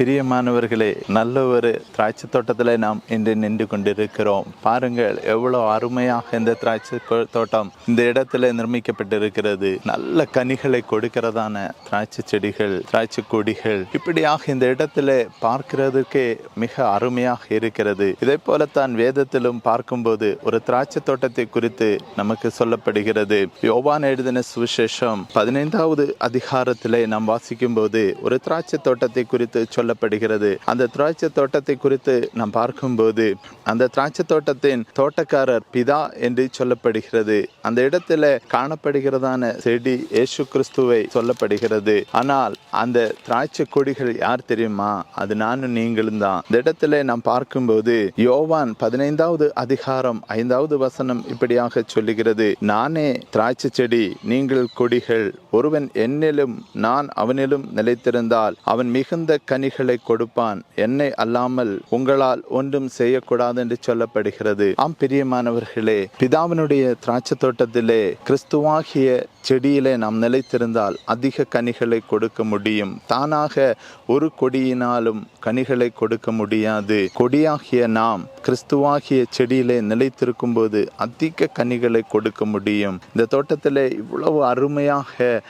பிரியமானவர்களே நல்ல ஒரு திராட்சை தோட்டத்தில் நாம் இன்று நின்று கொண்டிருக்கிறோம். பாருங்கள் எவ்வளவு அருமையாக இந்த திராட்சை தோட்டம் இந்த இடத்துல நிர்மிக்கப்பட்டிருக்கிறது. நல்ல கனிகளை கொடுக்கிறதான திராட்சை செடிகள் திராட்சை கொடிகள். இப்படியாக இந்த இடத்துல பார்க்கிறதுக்கே மிக அருமையாக இருக்கிறது. இதே போலத்தான் வேதத்திலும் பார்க்கும்போது ஒரு திராட்சை தோட்டத்தை குறித்து நமக்கு சொல்லப்படுகிறது. யோவான் எழுதின சுவிசேஷம் பதினைந்தாவது அதிகாரத்திலே நாம் வாசிக்கும் போது ஒரு திராட்சை தோட்டத்தை குறித்து கொள்ளப்படுகிறது அந்த திராட்சை தோட்டத்தை குறித்து நாம் பார்க்கும்போது அந்த திராட்சை தோட்டத்தின் தோட்டக்காரர் பிதா என்று சொல்லப்படுகிறது. அந்த இடத்துல காணப்படுகிறதான செடி ஏசு கிறிஸ்துவை சொல்லப்படுகிறது. ஆனால் அந்த திராட்சை கொடிகள் யார் தெரியுமா? அது நானும் நீங்களும் தான். இந்த இடத்துல நாம் பார்க்கும்போது யோவான் பதினைந்தாவது அதிகாரம் ஐந்தாவது வசனம் இப்படியாக சொல்லுகிறது. நானே திராட்சை செடி நீங்கள் கொடிகள். ஒருவன் என்னிலும் நான் அவனிலும் நிலைத்திருந்தால் அவன் மிகுந்த கனிகளை கொடுப்பான். என்னை அல்லாமல் உங்களால் ஒன்றும் செய்யக்கூடாது என்று சொல்லப்படுகிறது. ஆம் பிரியமானவர்களே பிதாவினுடைய திராட்சை தோட்டத்திலே கிறிஸ்துவாகிய செடியிலே நாம் நிலைத்திருந்தால் அதிக கனிகளை கொடுக்க முடியும். தானாக ஒரு கொடியினாலும் கனிகளை கொடுக்க முடியாது. கொடியாகிய நாம் கிறிஸ்துவாகிய செடியிலே நிலைத்திருக்கும் போது அதிக கனிகளை கொடுக்க முடியும். இந்த தோட்டத்திலே இவ்வளவு அருமையாக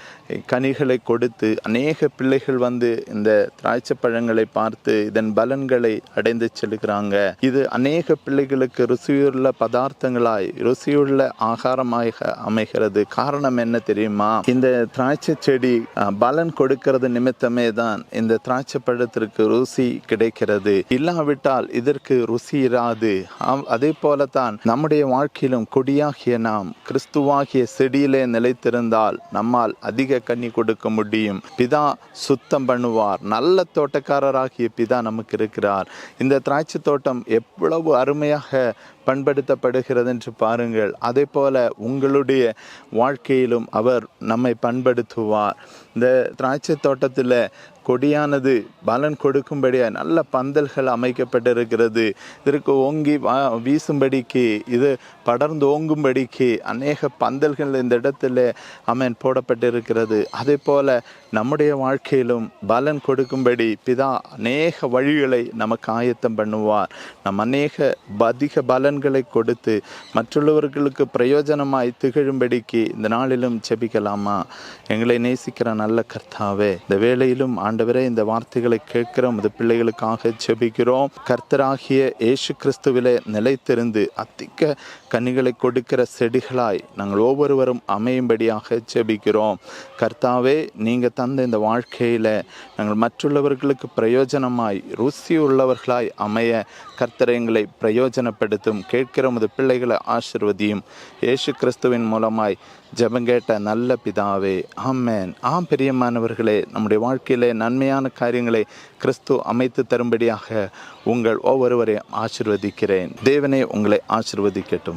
கனிகளை கொடுத்து அநேக பிள்ளைகள் வந்து இந்த திராட்சை பழங்களை பார்த்து இதன் பலன்களை அடைந்து செல்கிறாங்க. இது அநேக பிள்ளைகளுக்கு ருசியுள்ள பதார்த்தங்களாய் ருசியுள்ள ஆகாரமாக அமைகிறது. காரணம் என்ன தெரியுமா? இந்த திராட்சை செடி பலன் கொடுக்கிறது நிமித்தமே தான் இந்த திராட்சை பழத்திற்கு ருசி கிடைக்கிறது. இல்லாவிட்டால் இதற்கு ருசி இராது. ஆம், அதே போலத்தான் நம்முடைய வாழ்க்கையிலும் கொடியாகிய நாம் கிறிஸ்துவாகிய செடியிலே நிலைத்திருந்தால் நம்மால் அதிக கண்ணி கொடுக்க முடியும். பிதா சுத்தம் பண்ணுவார். நல்ல தோட்டக்காரராகிய பிதா நமக்கு இருக்கிறார். இந்த திராட்சை தோட்டம் எவ்வளவு அருமையாக பண்படுத்தப்படுகிறது என்று பாருங்கள். அதே போல உங்களுடைய வாழ்க்கையிலும் அவர் நம்மை பண்படுத்துவார். இந்த திராட்சை தோட்டத்தில் கொடியானது பலன் கொடுக்கும்படியாக நல்ல பந்தல்கள் அமைக்கப்பட்டிருக்கிறது. இதற்கு ஓங்கி வா வீசும்படிக்கு இது படர்ந்து ஓங்கும்படிக்கு அநேக பந்தல்கள் இந்த இடத்துல அமேன் போடப்பட்டிருக்கிறது. அதே போல நம்முடைய வாழ்க்கையிலும் பலன் கொடுக்கும்படி பிதா அநேக வழிகளை நமக்கு ஆயத்தம் பண்ணுவார். நம் அநேக அதிக பலன்களை கொடுத்து மற்றுள்ளவர்களுக்கு பிரயோஜனமாய் திகழும்படிக்கு இந்த நாளிலும் செபிக்கலாமா எங்களை நேசிக்கிற நல்ல கர்த்தாவே இந்த வேளையிலும் ஆண்டவரே இந்த வார்த்தைகளை கேட்கிற உமது பிள்ளைகளுக்காக செபிக்கிறோம் கர்த்தராகிய இயேசு கிறிஸ்துவிலே நிலைத்திருந்து அத்திக்க கனிகளை கொடுக்கிற செடிகளாய் நாங்கள் ஒவ்வொருவரும் அமையும்படியாக செபிக்கிறோம் கர்த்தாவே நீங்கள் தந்த இந்த வாழ்க்கையில் நாங்கள் மற்றுள்ளவர்களுக்கு பிரயோஜனமாய் ருசி உள்ளவர்களாய் அமைய கர்த்தர் எங்களை பிரயோஜனப்படுத்தும். கேட்கிற உமது பிள்ளைகளை ஆசிர்வதியும். இயேசு கிறிஸ்துவின் மூலமாய் ஜெபங்கேட்ட நல்ல பிதாவே ஆமேன். ஆம் பெரியமானவர்களே நம்முடைய வாழ்க்கையிலே நன்மையான காரியங்களை கிறிஸ்து அமைத்து தரும்படியாக உங்கள் ஒவ்வொருவரையும் ஆசிர்வதிக்கிறேன். தேவனே உங்களை ஆசிர்வதிக்கட்டும்.